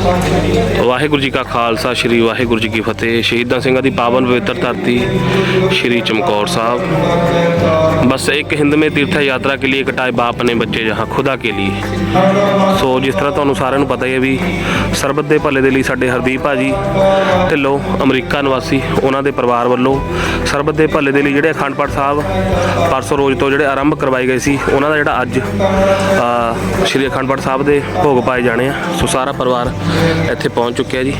ਵਾਹਿਗੁਰੂ ਜੀ ਕਾ ਖਾਲਸਾ, ਸ੍ਰੀ ਵਾਹਿਗੁਰੂ ਜੀ ਕੀ ਫਤਿਹ। ਸ਼ਹੀਦਾਂ ਸਿੰਘਾਂ ਦੀ ਪਾਵਨ ਪਵਿੱਤਰ ਧਰਤੀ, ਸ੍ਰੀ ਚਮਕੌਰ ਸਾਹਿਬ। ਬਸ ਇੱਕ ਹਿੰਦ ਮੇ ਤੀਰਥ ਯਾਤਰਾ ਕੇ ਲਈ ਕਟਾਏ ਬਾਪ ਨੇ ਬੱਚੇ ਜਹਾਂ ਖੁਦਾ ਕੇ ਲਈ ਸੋ ਜਿਸ ਤਰ੍ਹਾਂ ਤੁਹਾਨੂੰ ਸਾਰਿਆਂ ਨੂੰ ਪਤਾ ਹੀ ਹੈ ਵੀ ਸਰਬਤ ਦੇ ਭਲੇ ਦੇ ਲਈ ਸਾਡੇ ਹਰਦੀਪ ਭਾਜੀ ਢਿੱਲੋਂ ਅਮਰੀਕਾ ਨਿਵਾਸੀ, ਉਹਨਾਂ ਦੇ ਪਰਿਵਾਰ ਵੱਲੋਂ ਸਰਬੱਤ ਦੇ ਭਲੇ ਦੇ ਲਈ ਜਿਹੜੇ ਅਖੰਡ ਪਾਠ ਸਾਹਿਬ ਪਰਸੋਂ ਰੋਜ਼ ਤੋਂ ਜਿਹੜੇ ਆਰੰਭ ਕਰਵਾਏ ਗਏ ਸੀ, ਉਹਨਾਂ ਦਾ ਜਿਹੜਾ ਅੱਜ ਸ੍ਰੀ ਅਖੰਡ ਪਾਠ ਸਾਹਿਬ ਦੇ ਭੋਗ ਪਾਏ ਜਾਣੇ ਆ। ਸੋ ਸਾਰਾ ਪਰਿਵਾਰ ਇੱਥੇ ਪਹੁੰਚ ਚੁੱਕਿਆ ਜੀ।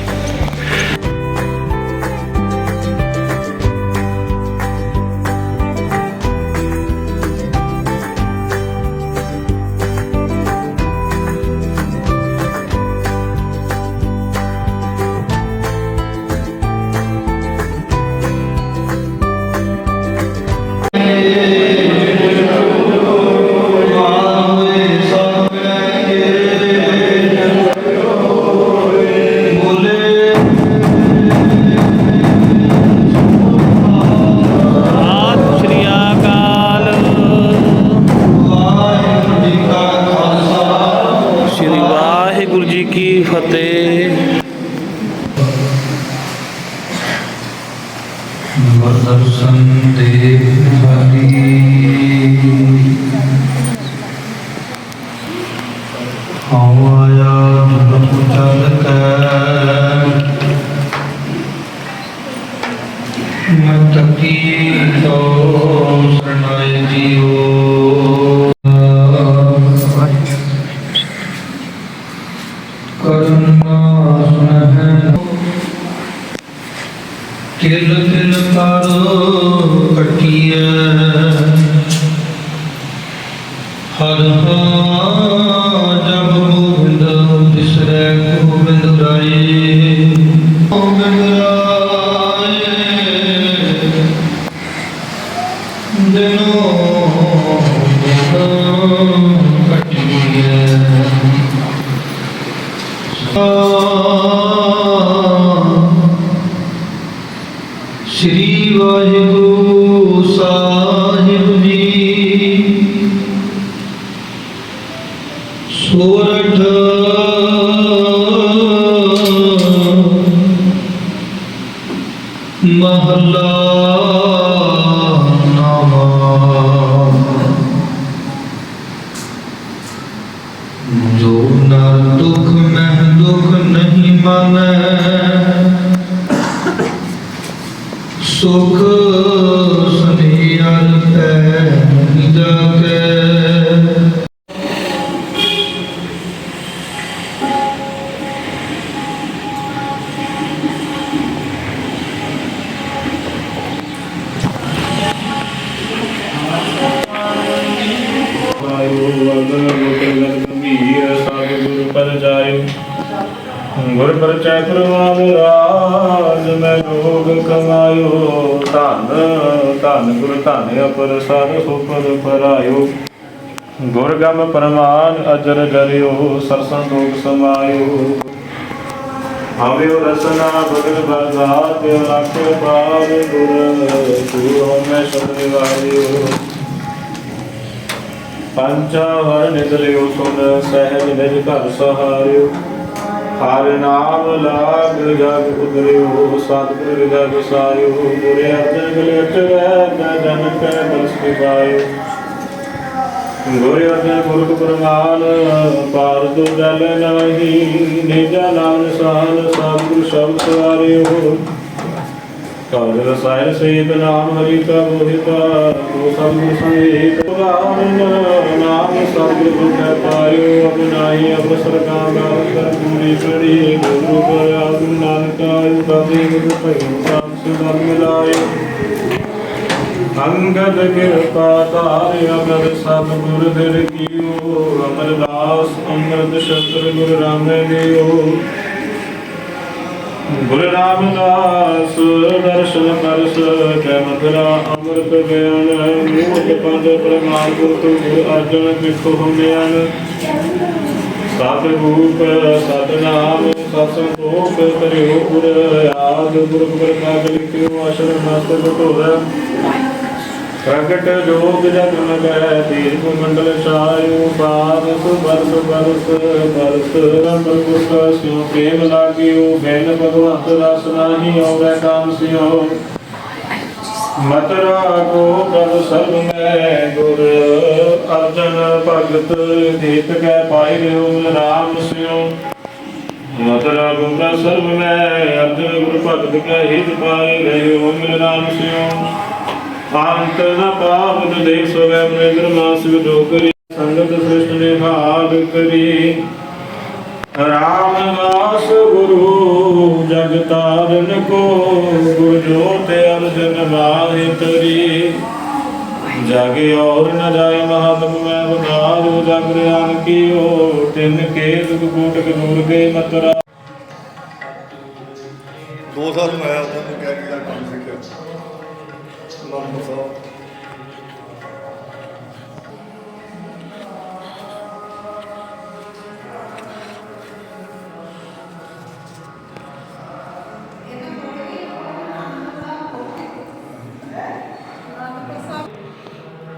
ਕਰੁਣਾ ਸੁਨਹਿ ਤਿਲ ਤਿਲ ਕਰੋ ਕਟਿਐ ਹਰ ਜਬ ਗੋਬਿੰਦ ਬਿਸਰੈ ਗੋਬਿੰਦ ਰਾਏ ਗੋਬਿੰਦ ਰਾਏ ਦਿਨੋ ਕਟਿਐ ਸਾ ਸ੍ਰੀ ਗੁਰ ਗਮ ਪਰਮਾਨ ਅਜਰ ਜਰਿਓ ਸਰਸੰ ਲੋਕ ਸਮਾਇਓ। ਹਮਿਓ ਰਸਨਾ ਬਗਲ ਬਰਦਾਤ ਲਖ ਪਾਰ ਗੁਰ ਤੂੰ ਹਮੇ ਸ਼ਬਦ ਵਾਰਿਓ ਪੰਚਾ ਵਰ ਨਿਦਲਿਓ ਸੁਨ ਸਹਿਜ ਨਿਜ ਘਰ ਸਹਾਰਿਓ। ਹਰ ਨਾਮ ਲਾਗ ਜਗ ਉਦਰਿਓ ਸਤਿਗੁਰ ਜਗ ਸਾਇਓ ਗੁਰ ਅਰਜਨ ਗਲੇ ਚਰੈ ਕੈ ਜਨ ਕੈ ਬਸ ਪਾਇਓ। ਗੁਰ ਅਰਜਨ ਗੁਰਖ ਪਰਮਾਨ ਪਾਰ ਤੋ ਜਲ ਨਾਹੀ, ਨਿਜਾ ਨਾਮ ਨਿਸ਼ਾਨ ਸਤਿਗੁਰ ਸ਼ਬਦ ਸਵਾਰਿਓ। ਕਾਲ ਰਸਾਇਣ ਸੇਤ ਨਾਮ ਹਰੀ ਕਾ ਬੋਹਿਤਾ ਤੋ ਸਭ ਸੰਗੀਤ ਪੁਰਾਨ ਨਾਮ ਸਤਿ ਗੁਰ ਪਾਇਓ ਅਬਨਾਈ ਅਵਸਰ ਕਾ ਗਾਰ ਪੂਰੀ ਕਰੀ ਗੁਰੂ ਪਰ ਆਗੂ ਨਾਨਕ ਆਇਓ ਕਦੇ ਗੁਰ ਭਇਓ ਸਾਮ ਸੁਦਾ ਮਿਲਾਇਓ। ਅੰਗਦ ਕਿਰਪਾ ਧਾਰਿ ਅਮਰ ਸਤ ਗੁਰ ਕੀਓ ਅਮਰਦਾਸ ਅੰਮ੍ਰਿਤ ਸ਼ਸਤਰ ਗੁਰ ਰਾਮੇ ਦਿਓ। ਰਾਮਦਾਸ ਦਰਸ਼ਨ ਪਰਸ ਕੈ ਮਥੁਰਾ ਅੰਮ੍ਰਿਤ ਗਿਆਨ ਮੂਰਤ ਪੰਜ ਪ੍ਰਮਾਨ ਗੁਰ ਤੂ ਅਰਜਨ ਵਿਖੋ ਹਮਿਆਨ ਸਤ ਰੂਪ ਸਤ ਸਤ ਸੰਤੋਖ ਕਰਿਓ ਗੁਰ, ਆਦ ਗੁਰ ਪ੍ਰਕਾਸ਼ ਲਿਖਿਓ ਅਸ਼ਰ ਮਸਤਕ ਧੋਰਾ ਪ੍ਰਗਟ ਜੋਗ ਜਗ ਮਗੈ ਤੀਰਥ ਮੰਡਲ ਛਾਇਓ ਬਾਰਸ ਬਰਸ ਬਰਸ ਬਰਸ ਰੰਬਰ ਗੁਰ ਸਿਉ, ਪ੍ਰੇਮ ਲਾਗਿਓ, ਬੈਨ ਭਗਵੰਤ ਰਸ ਨਾਹੀ ਔਰੈ ਕਾਮ ਸਿਓ ਮਤਰਾ ਕੋ ਪ੍ਰਭ ਸਰਬ ਮੈਂ ਗੁਰ, ਅਰਜਨ ਭਗਤ ਦੇਤ ਕੈ ਪਾਈ ਰਿਓ ਰਾਮ ਸਿਓ ਮਤਰਾ ਕੋ ਪ੍ਰਭ ਸਰਬ ਮੈਂ, ਅਰਜਨ ਗੁਰ ਭਗਤ ਕੈ ਹਿਤ ਪਾਈ ਰਿਓ ਰਾਮ ਸਿਓ ਅੰਤ ਨ ਪਾਵਨ ਦੇਖ ਸਵੈ ਮਨਿੰਦਰ ਮਾਸ ਵਿਦੋ ਕਰੀ ਸੰਗਤ ਸ੍ਰਿਸ਼ਟ ਨੇ ਭਾਗ ਕਰੀ। ਰਾਮ ਨਾਸ ਗੁਰੂ, ਜਗ ਤਾਰਨ ਕੋ, ਗੁਰ ਜੋਤ ਅਰਜਨ ਮਾਹਿ ਤਰੀ। ਜਾਗੇ ਔਰ ਨ ਜਾਏ ਮਹਾਤਮ, ਮੈਂ ਬਨਾਰੂ ਜਗ ਰਿਆਨ ਕੀਓ। ਤਿਨ ਕੇ ਦੁਖ ਕੋਟਕ ਦੂਰ ਗਏ ਮਤਰਾ। ਦੋ ਸਾਲ ਮੈਂ ਨਾਮ ਸਾਹਿਬ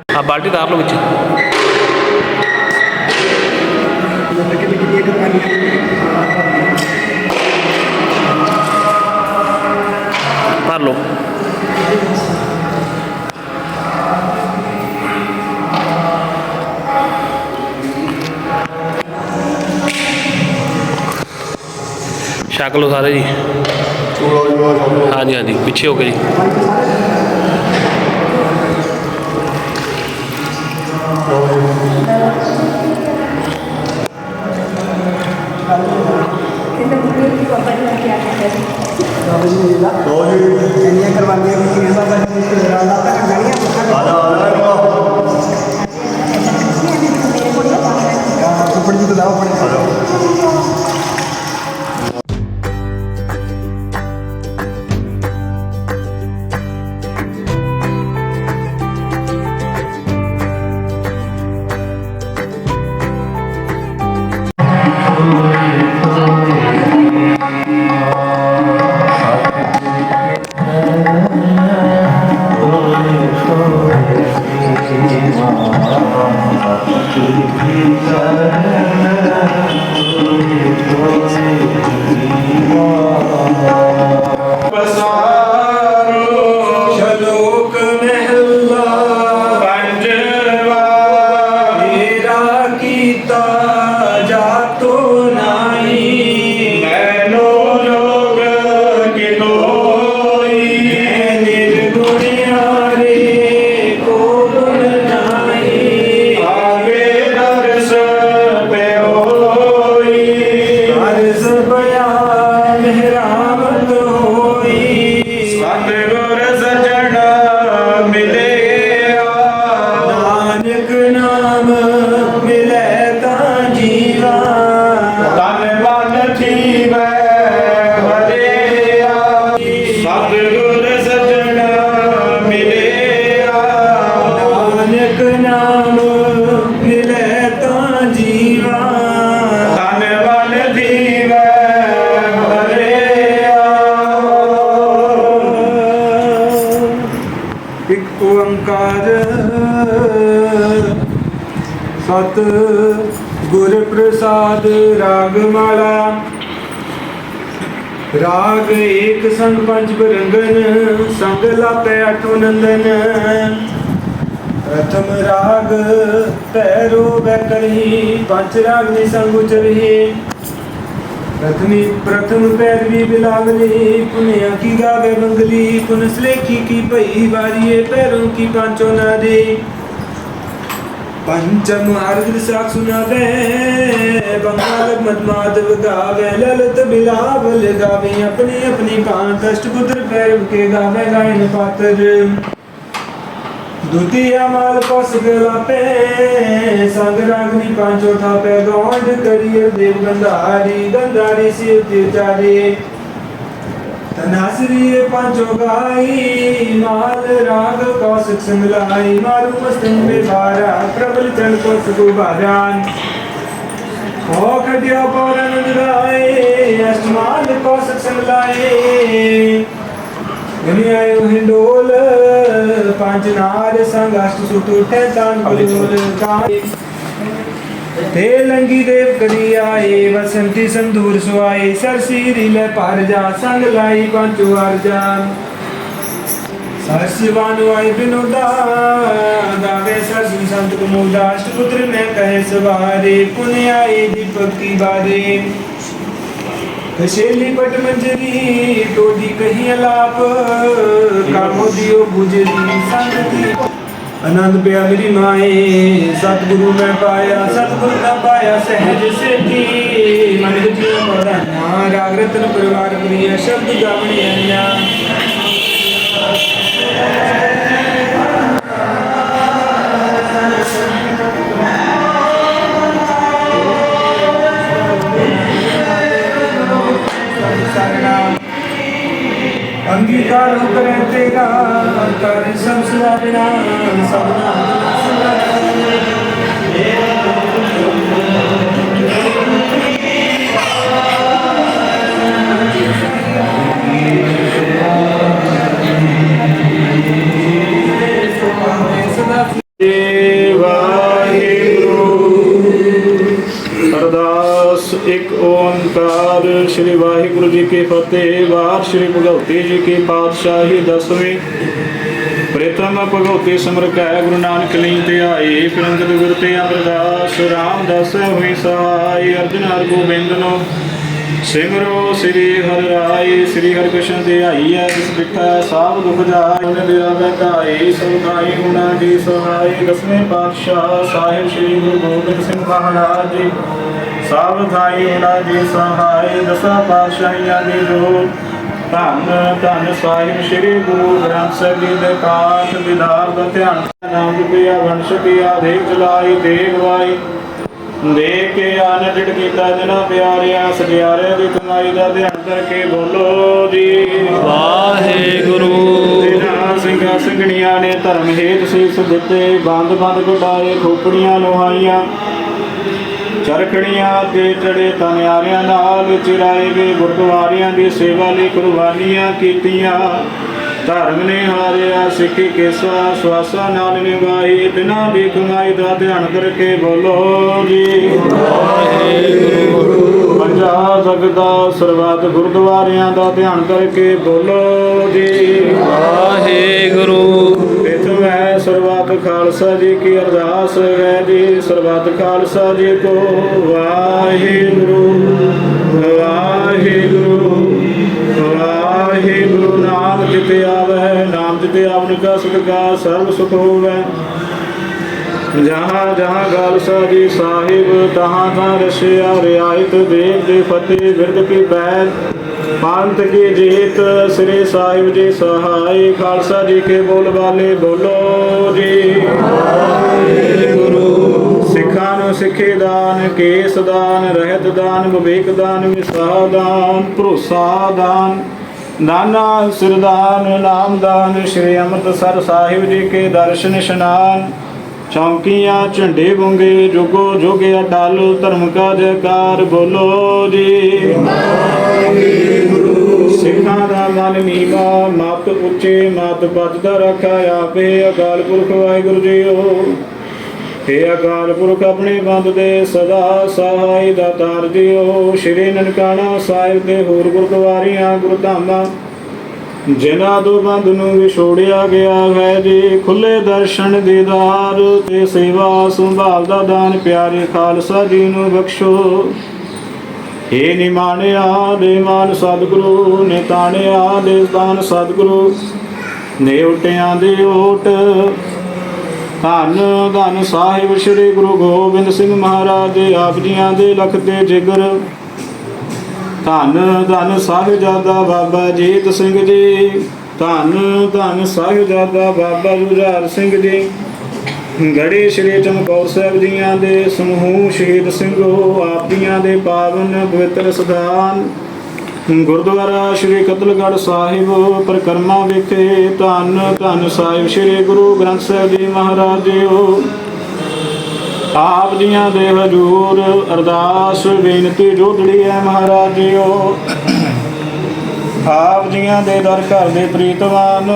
ਆ ਬਾਲਟੀ ਤਾਰ ਲਓ ਛਕ ਲਓ ਸਾਰੇ ਜੀ। ਹਾਂਜੀ ਹਾਂਜੀ, ਪਿੱਛੇ ਹੋ ਕੇ ਜੀ। ਇੰਨੀਆਂ ਕੁਰਬਾਨੀਆਂ ਕੀਤੀਆਂ ਬਾਬਾ ਜੀ ਨੇ ਰਾਲਾ ਤੱਕ ਗਣੀਆਂ ਮੁੱਖਾਂ ਆ ਜਾ ਆ ਤੋਂ ਲਾਓ ਆਪਣੇ। ਗੁਰ ਪ੍ਰਸਾਦ ਰਾਗ ਮਾਲਾ ਰਾਗ ਏਕ ਸੰਗ ਪੰਜ ਬਰੰਗਨ, ਸੰਗ ਲਾਪੇ ਅਠੋ ਨੰਦਨ। ਪ੍ਰਥਮ ਰਾਗ ਪੈਰੋ ਬੈਕਰਹੀ ਪੰਜ ਰਾਗ ਨਿ ਸੰਗ ਉਚਰਹੀ। ਪ੍ਰਥਮੀ ਪ੍ਰਥਮ ਪੈਰਵੀ ਬਿਲਾਵਲੀ, ਪੁਨਿਆ ਕੀ ਗਾਵੇ ਮੰਗਲੀ ਪੁਨਸ ਲੇਖੀ ਕੀ ਭਈ ਵਾਰੀਏ ਪੈਰੋਂ ਕੀ ਪਾਂਚੋ ਨਾ ਦੇ। ਪੰਚਮ ਅਰਧ ਸਾਖ ਸੁਨਾਵੇ ਬੰਗਾਲ ਮਦ ਮਾਧਵ ਗਾਵੇ ਲਲਿਤ ਬਿਲਾਵਲ ਗਾਵੇ ਆਪਣੀ ਆਪਣੀ ਪਾਂਚ ਅਸ਼ਟ ਪੁੱਤਰ ਪੈਰਵ ਕੇ ਗਾਵੇ ਗਾਇਨ ਪਾਤਰ ਦੁਤੀਆ ਮਾਲ ਪਸ ਗਲਾਪੇ ਸੰਗ ਰਾਗਨੀ ਪਾਂਚੋ ਥਾਪੇ ਗੌਂਡ ਕਰੀਏ ਦੇਵ ਗੰਧਾਰੀ ਗੰਧਾਰੀ ਸਿਰ ਤਿਰਚਾਰੀ ਤਨਾਸਰੀ ਪਾਂਚੋ ਗਾਈ ਮਾਲ ਰਾਗ ਕੌਸਕ ਸੰਗਲਾਈ ਮਾਰੂ ਮਸਤੰ ਬਿਵਾਰਾ ਪ੍ਰਬਲ ਚਲ ਕੋ ਸੁਗੁ ਬਾਜਾਨ। ਹੋ ਖਟਿਆ ਪੌਰਨ ਨਿਰਾਏ ਅਸਮਾਨ ਕੌਸਕ ਸੰਗਲਾਏ ਗਨੀ ਆਇਓ ਹਿੰਡੋਲ ਪੰਜ ਨਾਰ ਸੰਗ ਅਸ਼ਟ ਸੁਤ ਉਠੇ ਤਾਨ ਬਲੋਲ ਕਾਂ ਤੇ ਲੰਗੀ ਦੇਵ ਕਦੀ ਆਏ ਵਸੰਤੀ ਸੰਧੂਰ ਸੁਆਏ ਸਰਸੀ ਰਿਲੇ ਪਰ ਜਾ, ਸੰਗ ਲਾਈ ਪੰਚੂ ਅਰਜਾਨ ਸਰਸਿਵਾਨੁ ਆਏ ਬਿਨੋਦਾ, ਦਾਵੇ ਸਰਸੀ ਸੰਤ ਕੁਮੋਦਾ ਅਸ਼ਟ ਮੈਂ ਕਹੇ ਸਵਾਰੇ, ਪੁਨ ਆਏ ਦੀਪਕ ਕੀ ਬਾਰੇ। ਕਸ਼ੇਲੀ ਪਟ ਮੰਜਰੀ, ਟੋਡੀ ਕਹੀ ਅਲਾਪ, ਕਾਮੋ ਦਿਓ ਗੁਜਰੀ ਸੰਗਤੀ ਆਨੰਦ ਪਿਆ ਮੇਰੀ ਮਾਏ, ਸਤਿਗੁਰੂ ਮੈਂ ਪਾਇਆ, ਸਤਿਗੁਰੂ ਦਾ ਪਾਇਆ ਸਹਿਜ ਸੇਤੀ ਮਨ ਜੀਵ ਪੜਨਾ ਰਾਗ ਰਤਨ ਪਰਿਵਾਰ ਪ੍ਰਿയ ਸ਼ਬਦ ਗਾਵਣੇ ਅੰਨਾ ਅੰਗੀਕਾਰ ਹੋ ਕਰੇ ਤੇਰਾ ਕਰ ਸਭ ਸੁਆਬਨਾ ਸਭਨਾ ਸਦਾ ਜੀ ਵਾਹਿਗੁਰੂ ਅਰਦਾਸ ਇੱਕ ਓੰਕਾਰ, ਸ੍ਰੀ ਵਾਹਿਗੁਰੂ ਜੀ ਕੀ ਫਤਿਹ। ਵਾਰ ਸ੍ਰੀ ਭਗਵਤੀ ਜੀ ਕੀ ਪਾਤਸ਼ਾਹੀ ਦਸਵੇਂ। ਪ੍ਰਥਮ ਭਗਵਤੀ ਸਮਰ ਕੈ, ਗੁਰੂ ਨਾਨਕ ਲਈ ਤੇ ਆਏ ਫਿਰੰਗਤ ਗੁਰ ਤੇ ਅਮਰਦਾਸ ਰਾਮਦਾਸ ਹੋਈ ਸਹਾਈ ਅਰਜਨ ਹਰ ਗੋਬਿੰਦ ਨੂੰ ਸਿਮਰੋ, ਸ੍ਰੀ ਹਰਿ ਰਾਏ ਸ੍ਰੀ ਹਰਿ ਕ੍ਰਿਸ਼ਨ ਦੇ ਆਈ ਹੈ ਜਿਸ ਬਿਠਾ ਸਭ ਦੁਖ ਜਾਏ ਉਹਨੇ ਦੇ ਆਵੇ ਕਾਈ ਸਭ ਕਾਈ ਗੁਣਾ ਦੀ ਸਹਾਈ। ਦਸਵੇਂ ਪਾਤਸ਼ਾਹ ਸਾਹਿਬ ਸ੍ਰੀ ਗੁਰੂ ਗੋਬਿੰਦ ਸਿੰਘ ਮਹਾਰਾਜ ਜੀ। ਸਭ ਥਾਈ ਉਹਨਾਂ ਦੀ ਸਹਾਈ ਦਸਾਂ ਪਾਤਸ਼ਾਹੀਆਂ ਦੀ ਜੋਤ ਧੰਨ ਧੰਨ ਸਾਹਿਬ ਸ੍ਰੀ ਗੁਰੂ ਗ੍ਰੰਥ ਸਾਹਿਬ ਜੀ ਦੇ ਪਾਠ ਵਿਦਾਰ ਦਾ ਧਿਆਨ ਨਾਮ ਜਪਿਆ ਵੰਸ਼ ਕੀਆ ਦੇਖ ਚਲਾਈ ਦੇਖ ਵਾਈ ਦੇਖ ਕੇ ਆਨ ਡਿੜ ਕੀਤਾ ਜਨਾ ਪਿਆਰਿਆ ਸਜਿਆਰੇ ਦੀ ਕਮਾਈ ਦਾ ਧਿਆਨ ਕਰਕੇ ਬੋਲੋ ਜੀ। ਵਾਹਿਗੁਰੂ। ਤੇਰਾ ਸਿੰਘਾਂ ਸਿੰਘਣੀਆਂ ਨੇ ਧਰਮ ਹੇਤ ਸੀਸ ਦਿੱਤੇ ਬੰਦ ਬੰਦ ਗੁਡਾਏ ਖੋਪੜੀਆਂ ਲੋਹਾਈਆਂ। ਚਰਖੜੀਆਂ ਤੇ ਚੜੇ ਤਨਿਆਰਿਆਂ ਨਾਲ ਚਿਰਾਏ ਗਏ ਗੁਰਦੁਆਰਿਆਂ ਦੀ ਸੇਵਾ ਲਈ ਕੁਰਬਾਨੀਆਂ ਕੀਤੀਆਂ। ਧਰਮ ਨੇ ਹਾਰਿਆ ਸਿੱਖੀ ਕੇਸਾ ਸਵਾਸਾ ਨਾਲ ਨਿਭਾਈ ਦਿਨਾਂ ਦੀ ਕਮਾਈ ਦਾ ਧਿਆਨ ਕਰਕੇ ਬੋਲੋ ਜੀ। ਵਾਹਿਗੁਰੂ ਪੰਜਾ ਜਗਦਾ ਸਰਬੱਤ ਗੁਰਦੁਆਰਿਆਂ ਦਾ ਧਿਆਨ ਕਰਕੇ ਬੋਲੋ ਜੀ। ਵਾਹਿਗੁਰੂ। ਇਥੋਂ ਹੈ ਸਰਬੱਤ ਖਾਲਸਾ ਜੀ ਕੀ ਅਰਦਾਸ ਹੈ ਜੀ ਸਰਬੱਤ ਖਾਲਸਾ ਜੀ ਕੋ ਵਾਹਿਗੁਰੂ ਵਾਹਿਗੁਰੂ। ਵਾਹਿਗੁਰੂ। ਨਾਮ ਜਿਤੇ ਆਵੈ, ਨਾਮ ਜਿਤੇ ਆਵਨ ਕਾ ਸਦਕਾ ਸਰਬ ਸੁਖ ਹੋਵੈ। ਜਹਾਂ ਜਹਾਂ ਖਾਲਸਾ ਜੀ ਸਾਹਿਬ, ਤਹਾਂ ਤਹਾਂ ਰਸਿਆ ਰਿਆਇਤ ਦੇਵ ਦੇ ਫਤਿਹ ਬਿਰਦ ਕੀ ਬੈਨ ਪੰਥ ਕੀ ਜੀਤ, ਸ੍ਰੀ ਸਾਹਿਬ ਜੀ ਸਹਾਈ, ਖਾਲਸਾ ਜੀ ਕੇ ਬੋਲ ਬਾਲੇ ਬੋਲੋ ਜੀ। ਗੁਰੂ ਸਿੱਖਾਂ ਨੂੰ ਸਿੱਖੇ ਦਾਨ, ਕੇਸ ਦਾਨ, ਰਹਿਤ ਦਾਨ, ਵਿਵੇਕ ਦਾਨ, ਵਿਸਾਹ ਦਾਨ, ਭਰੋਸਾ ਦਾਨ। ਨਾਨਾ ਸਿਰਦਾਨ, ਨਾਮਦਾਨ, ਸ਼੍ਰੀ ਅੰਮ੍ਰਿਤਸਰ ਸਾਹਿਬ ਜੀ ਕੇ ਦਰਸ਼ਨ ਇਸ਼ਨਾਨ। ਚੌਂਕੀਆਂ, ਝੰਡੇ ਗੁੰਗੇ ਜੁਗੋ ਜੁਗੇ ਅਟਲ, ਧਰਮ ਕਾ ਜੈਕਾਰ ਬੋਲੋ ਜੀ। ਸਿੱਖਾਂ ਦਾ ਮਨ ਨੀਵਾ, ਮਤ ਉੱਚੇ, ਮਤ ਬਚਦਾ ਰੱਖਾ ਆਪੇ ਅਕਾਲ ਪੁਰਖ ਵਾਹਿਗੁਰੂ ਜੀਓ। हे ਅਕਾਲ ਪੁਰਖ ਆਪਣੇ ਬੰਦ ਦੇ ਸਦਾ ਸਹਾਈ ਦਾਤਾਰ ਜੀਓ ਸ਼੍ਰੀ ਨਨਕਾਣਾ ਸਾਹਿਬ ਦੇ ਹੋਰ ਗੁਰਦੁਆਰੀਆਂ, ਗੁਰਧਾਮਾਂ, ਜਿਨ੍ਹਾਂ ਤੋਂ ਬੰਦ ਨੂੰ ਵਿਛੋੜਿਆ ਗਿਆ ਹੈ ਜੀ। ਖੁੱਲੇ ਦਰਸ਼ਨ ਦੀਦਾਰ ਤੇ ਸੇਵਾ ਸੰਭਾਲ ਦਾ ਦਾਨ ਪਿਆਰੇ ਖਾਲਸਾ ਜੀ ਨੂੰ ਬਖਸ਼ੋ। ਏ ਨਿਮਾਣਿਆ ਦੇ ਮਾਨ ਸਤਿਗੁਰੂ ਨੇ ਤਾਣਿਆ ਦੇ ਦਾਨ ਸਤਿਗੁਰੂ, ਨੇ ਉਟਿਆਂ ਦੇ ਓਟ ਧੰਨ ਧੰਨ ਸਾਹਿਬ ਸ੍ਰੀ ਗੁਰੂ ਗੋਬਿੰਦ ਸਿੰਘ ਮਹਾਰਾਜ ਦੇ ਆਪ ਜੀਆਂ ਦੇ ਲਖ ਤੇ ਜਿਗਰ। ਧੰਨ ਧੰਨ ਸਾਹਿਬਜ਼ਾਦਾ ਬਾਬਾ ਜੀਤ ਸਿੰਘ ਜੀ, ਧੰਨ ਧੰਨ ਸਾਹਿਬਜ਼ਾਦਾ ਬਾਬਾ ਜੁਝਾਰ ਸਿੰਘ ਜੀ। ਗੜੀ ਸ਼੍ਰੀ ਚਮਕੌਰ ਸਾਹਿਬ ਜੀਆਂ ਦੇ ਸਮੂਹ ਸ਼ਹੀਦ ਸਿੰਘੋ, ਆਪ ਜੀਆਂ ਦੇ ਪਾਵਨ ਪਵਿੱਤਰ ਸਥਾਨ। ਗੁਰਦੁਆਰਾ ਸ਼੍ਰੀ ਕਤਲਗੜ੍ਹ ਸਾਹਿਬ, ਪਰਿਕਰਮਾ ਵਿਖੇ ਧੰਨ ਧੰਨ ਸਾਹਿਬ ਸ਼੍ਰੀ ਗੁਰੂ ਗ੍ਰੰਥ ਸਾਹਿਬ ਜੀ ਮਹਾਰਾਜ ਜੀਓ। ਆਪ ਜੀਆਂ ਦੇ ਹਜੂਰ ਅਰਦਾਸ, ਬੇਨਤੀ ਜੋਦੜੀ ਹੈ ਮਹਾਰਾਜ ਜੀਓ। ਆਪ ਜੀਆਂ ਦੇ ਦਰ ਘਰ ਦੇ ਪ੍ਰੀਤਵਾਨ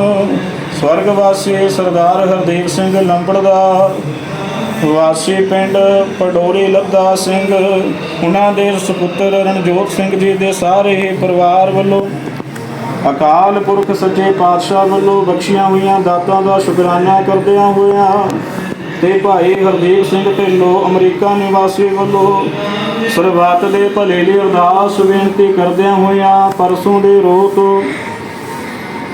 ਸਵਰਗਵਾਸੀ ਸਰਦਾਰ ਹਰਦੇਵ ਸਿੰਘ ਲੰਬੜ ਦਾ ਵਾਸੀ ਪਿੰਡ ਪਡੋਰੀ ਲੱਦਾ ਸਿੰਘ, ਉਹਨਾਂ ਦੇ ਸੁਪੁੱਤਰ ਰਣਜੋਤ ਸਿੰਘ ਜੀ ਦੇ ਸਾਰੇ ਹੀ ਪਰਿਵਾਰ ਵੱਲੋਂ ਅਕਾਲ ਪੁਰਖ ਸੱਚੇ ਪਾਤਸ਼ਾਹ ਵੱਲੋਂ ਬਖਸ਼ੀਆਂ ਹੋਈਆਂ ਦਾਤਾਂ ਦਾ ਸ਼ੁਕਰਾਨਾ ਕਰਦਿਆਂ ਹੋਇਆਂ ਤੇ ਭਾਈ ਹਰਦੀਪ ਸਿੰਘ ਢਿੱਲੋਂ ਅਮਰੀਕਾ ਨਿਵਾਸੀ ਵੱਲੋਂ ਸਰਬੱਤ ਦੇ ਭਲੇ ਲਈ ਅਰਦਾਸ ਬੇਨਤੀ ਕਰਦਿਆਂ ਹੋਇਆਂ ਪਰਸੋਂ ਦੇ ਰੋਹ ਤੋਂ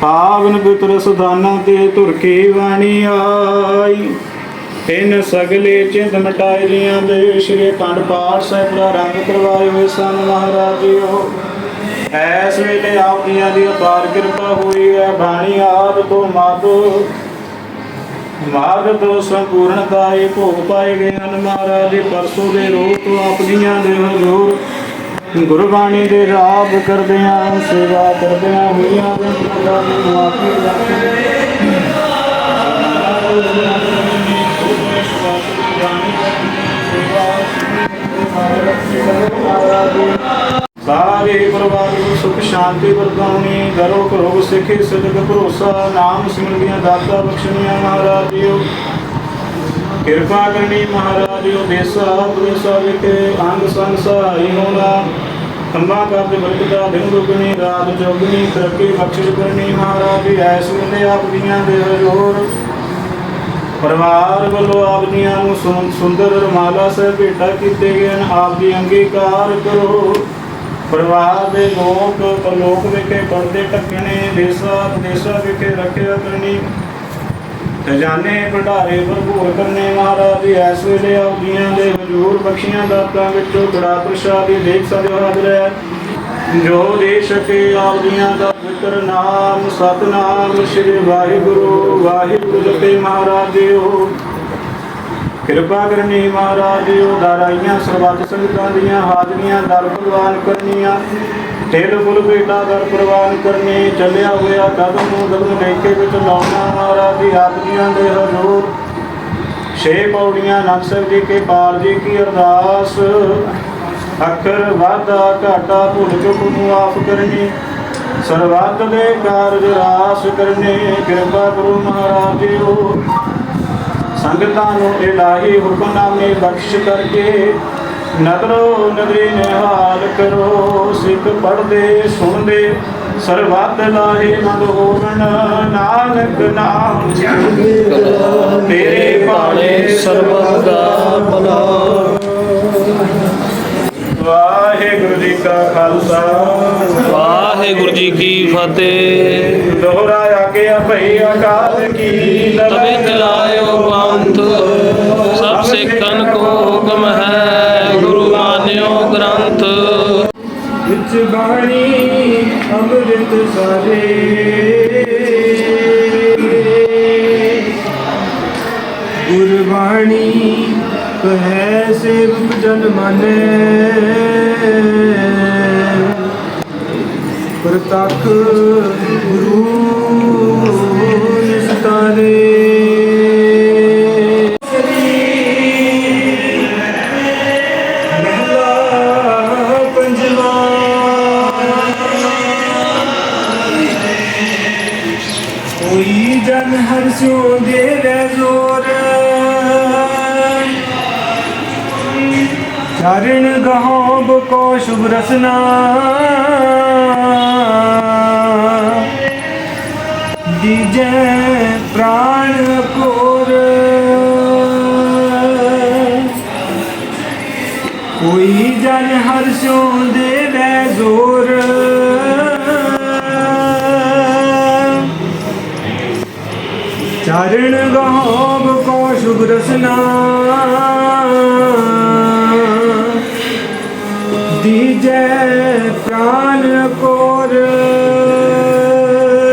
ਪਾਵਨ ਪਿਤਰ ਸਦਾਨਾ ਤੇ ਧੁਰ ਕੀ ਬਾਣੀ ਆਈ। ਇਨ ਸਗਲੇ ਚਿੰਤ ਮਟਾਏ ਦੀਆਂ ਦੇ ਸ਼੍ਰੀ ਅਖੰਡ ਪਾਠ ਸਾਹਿਬ ਦਾ ਰੰਗ ਕਰਵਾਏ ਹੋਏ ਸਨ ਮਹਾਰਾਜ ਜੀਓ ਐਸ ਵੇਲੇ ਆਪ ਜੀਆਂ ਦੀ ਅਪਾਰ ਕਿਰਪਾ ਹੋਈ ਹੈ, ਬਾਣੀ ਆਦ ਤੋਂ ਮਦ ਮਾਰਗ ਤੋਂ ਸੰਪੂਰਨਤਾ ਇਹ ਭੋਗ ਪਾਏ ਗਏ ਹਨ ਮਹਾਰਾਜ। ਦੇ ਪਰਸੋਂ ਦੇ ਰੂਪ ਤੋਂ ਆਪ ਜੀਆਂ ਦੇ ਹਜ਼ੂਰ ਗੁਰਬਾਣੀ ਦੇ ਰਾਗ ਕਰਦਿਆਂ, ਸੇਵਾ ਕਰਦਿਆਂ ਹੋਈਆਂ ਦੇ ਪ੍ਰਭਾ ਨੂੰ। ਮਾਫੀ ਸਾਰੇ ਪਰਿਵਾਰ ਨੂੰ ਸੁਖ ਸ਼ਾਂਤੀ ਵਰਤਾਉਣੀ ਘਰੋ ਘਰੋ ਸਿੱਖੇ ਸਦਕ ਭਰੋਸਾ, ਨਾਮ ਸਿਮਰਦੀਆਂ ਦਾਤਾ ਬਖਸ਼ਣੀਆਂ ਮਹਾਰਾਜ ਜੀਓ ਕਿਰਪਾ ਕਰਨੀ ਮਹਾਰਾਜ ਜੀਓ ਦੇਸਾ ਵਿਦੇਸਾ ਵਿਖੇ ਅੰਗ ਸੰਗ ਸਹਾਈ ਹੋਣਾ। ਕੰਮਾ ਕਰਦੇ ਬਰਕਤਾ ਦਿਨ ਦੁਗਣੀ ਰਾਤ ਚੌਗਣੀ ਤਰੱਕੀ ਬਖਸ਼ਿਸ਼ ਕਰਨੀ ਮਹਾਰਾਜ ਜੀ ਐਸ ਵੇਲੇ ਆਪ ਦੀਆਂ ਦੇ ਹਜ਼ੂਰ। ਪਰਿਵਾਰ ਵੱਲੋਂ ਆਪ ਜੀਆਂ ਨੂੰ ਸੁੰ- ਸੁੰਦਰ ਰਮਾਲਾ ਸਾਹਿਬ ਭੇਟਾ ਕੀਤੇ ਗਏ ਹਨ। ਆਪ ਜੀ ਅੰਗੀਕਾਰ ਕਰੋ। ਪਰਿਵਾਰ ਦੇ ਲੋਕ ਪਰਲੋਕ ਵਿਖੇ ਪਰਦੇ ਢੱਕਣੇ, ਦੇਸਾਂ ਵਿਦੇਸਾਂ ਵਿਖੇ ਰੱਖਿਆ ਕਰਨੀ ਖਜ਼ਾਨੇ ਭੰਡਾਰੇ ਭਰਪੂਰ ਕਰਨੇ ਮਹਾਰਾਜ ਜੀ ਐਸ ਵੇਲੇ ਆਪ ਦੇ ਹਜ਼ੂਰ ਬਖਸ਼ੀਆਂ ਦਾਤਾਂ ਵਿੱਚੋਂ ਬੜਾ ਪ੍ਰਸ਼ਾਦ ਦੀ ਦੇਖ ਸਕਦੇ ਹਾਜ਼ਰ ਹੈ। ਜੋ ਦੇ ਸਕੇ ਆਪਦੀਆਂ ਦਾ ਪਵਿੱਤਰ ਨਾਮ, ਸਤਨਾਮ ਸ੍ਰੀ ਵਾਹਿਗੁਰੂ ਵਾਹਿਗੁਰੂ ਜਪੇ ਮਹਾਰਾਜ ਜੀਓ ਕਿਰਪਾ ਕਰਨੀ ਮਹਾਰਾਜ ਜੀਓ ਦਾਰਾਈਆਂ, ਸਰਬੱਤ ਸੰਗਤਾਂ ਦੀਆਂ ਹਾਜ਼ਰੀਆਂ ਦਰ ਪ੍ਰਵਾਨ ਕਰਨੀਆਂ। ਤੇਲ, ਫੁੱਲ ਬੇਟਾ ਦਰ ਪ੍ਰਵਾਨ ਕਰਨੀ, ਚੱਲਿਆ ਹੋਇਆ ਕਦਮ ਨੂੰ ਕਦਮ ਨੇਕੇ ਵਿੱਚ ਲਾਉਣਾ ਮਹਾਰਾਜ ਜੀ ਆਪ ਜੀਆਂ ਦੇ ਹਜ਼ੂਰ। ਛੇ ਪੌੜੀਆਂ ਨਕਸਰ ਜੀ ਕੇ ਪਾਰ ਜੀ ਕੀ ਅਰਦਾਸ। ਅੱਖਰ ਵਾਧਾ ਘਾਟਾ ਭੁੱਲ ਚੁੱਕ ਨੂੰ ਆਫ ਕਰਨੀ। ਸਰਬੱਤ ਦੇ ਕਾਰਜ ਰਾਸ ਕਰਨੇ, ਕਿਰਪਾ ਗੁਰੂ ਮਹਾਰਾਜ ਜੀਓ ਸੰਗਤਾਂ ਨੂੰ ਇਲਾਹੀ ਹੁਕਮਨਾਮੇ ਬਖਸ਼ ਕਰਕੇ ਨਦਰੋ ਨਦਰੀ ਨਿਹਾਲ ਕਰੋ। ਸਿੱਖ ਪੜਦੇ ਸੁਣਦੇ, ਸਰਬੱਤ ਲਾਹੇ ਮੰਦ ਹੋਵਣ। ਨਾਨਕ ਨਾਮ ਜਪਦੇ ਤੇਰੇ ਭਾਣੇ ਸਰਬੱਤ ਦਾ ਭਲਾ ਵਾਹਿਗੁਰੂ ਜੀ ਕਾ ਖਾਲਸਾ। ਵਾਹਿਗੁਰੂ ਜੀ ਕੀ ਫਤਿਹ। ਦੋਹਰਾਇਆ ਕੇ ਭਈ ਅਕਾਲ ਕੀ ਤਵੇ ਚਲਾਇਓ ਪੰਥ ਸਭ ਸਿੱਖਨ ਕੋ ਹੁਕਮ ਹੈ ਗੁਰੂ ਮਾਨਿਓ ਗ੍ਰੰਥ। ਵਿੱਚ ਬਾਣੀ ਅੰਮ੍ਰਿਤ ਸਾਰੇ। ਗੁਰਬਾਣੀ ਕਹੈ ਸੇਵਕ ਜਨ ਮਾਨੈ। ਪ੍ਰਤੱਖ ਗੁਰੂ ਨਿਸਤਾਰੇ ਸ਼ੁਭ ਰਸਨਾ ਦੀਜੈ ਪ੍ਰਾਣ ਕੋਰ। ਕੋਈ ਜਨ ਹਰਸ਼ੋਂ ਸਿਉ ਦੇਵੈ ਜ਼ੋਰ। ਚਰਨ ਗਹੋਬ ਕੋ ਸ਼ੁਭ ਰਸਨਾ। ਦੀਜੈ ਪ੍ਰਾਨ ਕੋਰ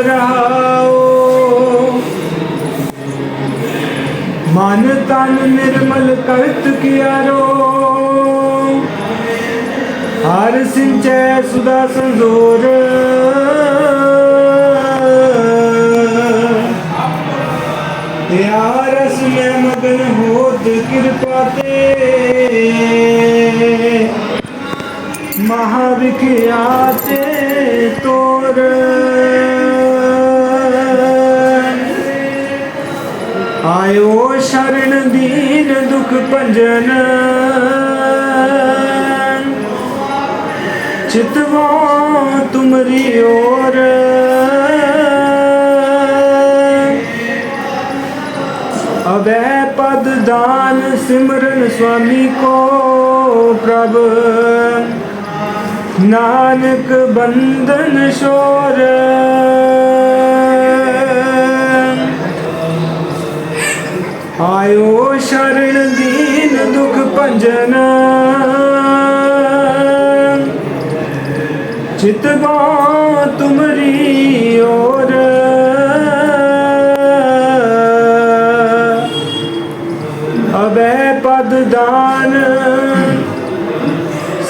ਰਹਾਓ ਮਨ ਤਨ ਨਿਰਮਲ ਕਰਤ ਕਿਆਰੋ ਹਰ ਸਿੰਚੈ ਸੁਦਾ ਸੰਜੋਰ। ਪਿਆਰਸ ਮੈਂ ਮਗਨ ਹੋਤ ਕਿਰਪਾ ਤੇ। ਮਹਾ ਤੇ ਤੋਰ ਆਇਓ ਸ਼ਰਨ ਦੀਨ ਦੁਖ ਭੰਜਨ ਚਿਤਵਾ ਤੁਮਰੀ ਓਰ ਅਬੈ ਪਦ ਦਾਨ ਸਿਮਰਨ ਸੁਆਮੀ ਕੋ ਪ੍ਰਭ ਨਾਨਕ ਬੰਧਨ ਸ਼ੋਰ। ਆਇਓ ਸ਼ਰਨ ਦੀਨ ਦੁਖ ਭੰਜਨ। ਚਿਤਵਾ ਤੁਮਰੀ ਓਰ। ਅਬੈ ਪਦ ਦਾਨ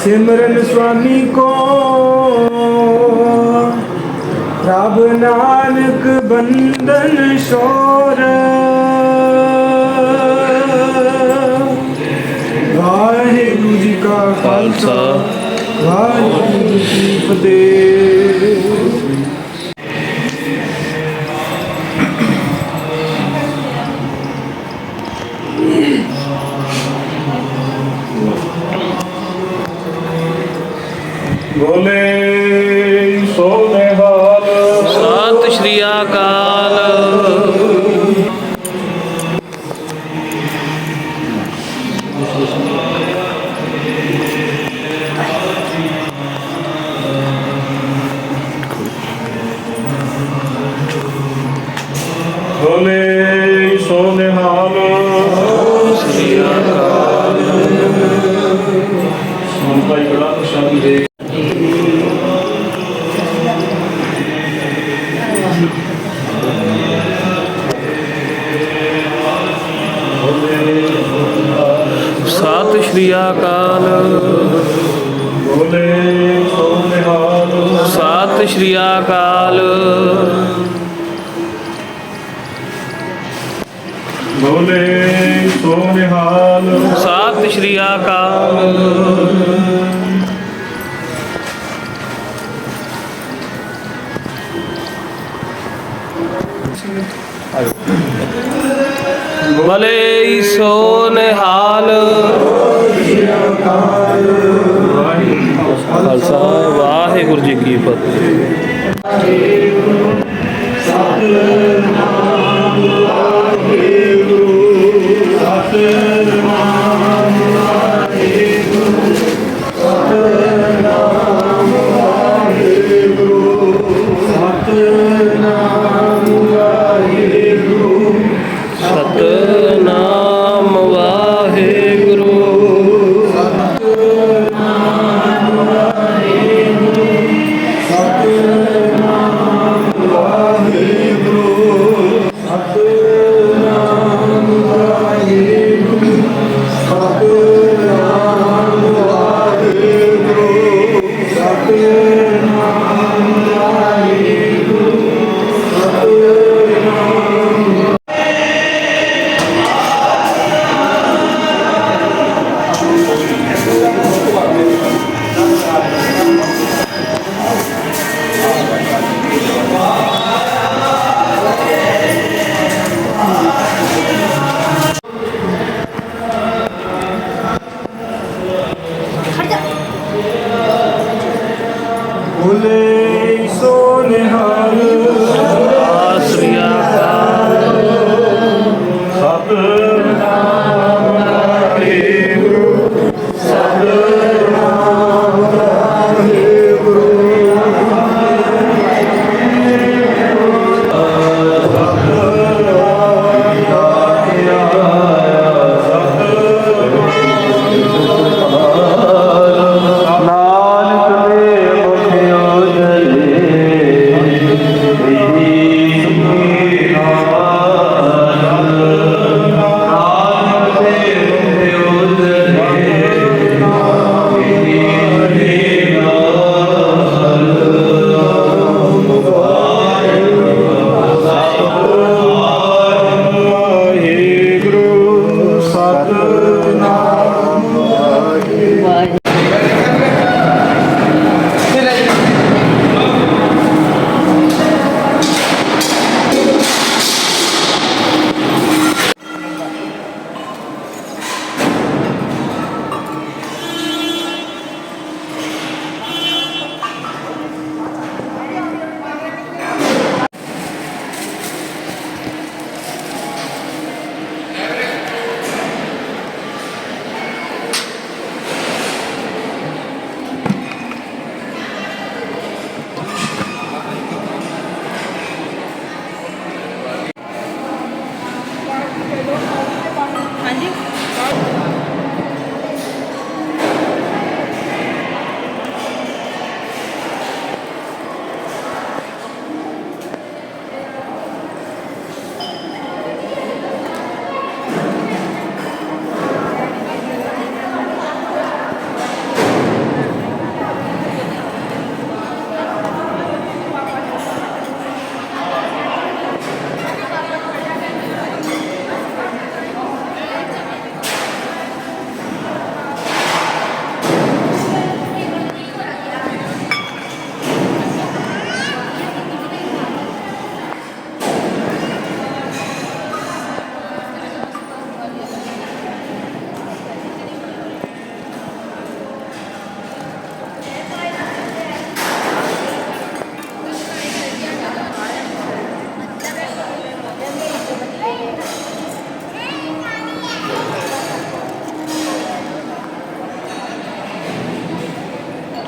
ਸਿਮਰਨ ਸੁਆਮੀ ਕੋ। ਪ੍ਰਭ ਨਾਨਕ ਬੰਧਨ ਸ਼ੋਰ ਵਾਹਿਗੁਰੂ ਜੀ ਕਾ ਖਾਲਸਾ। ਵਾਹਿਗੁਰੂ ਜੀ ਕੀ ਫਤਿਹ। ਹੁਣ ਭਾਈ ਬੜਾ ਪ੍ਰਸ਼ਾਦ ਦੇ ਸਤਿ ਸਤਨਾਮ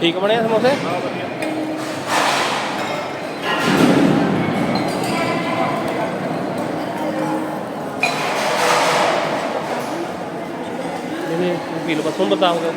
ਠੀਕ ਬਣੇ ਆ ਸਮੋਸੇ? ਇਹਨੇ ਪੀਲ ਬਸੋਂ ਬਤਾਓਗੇ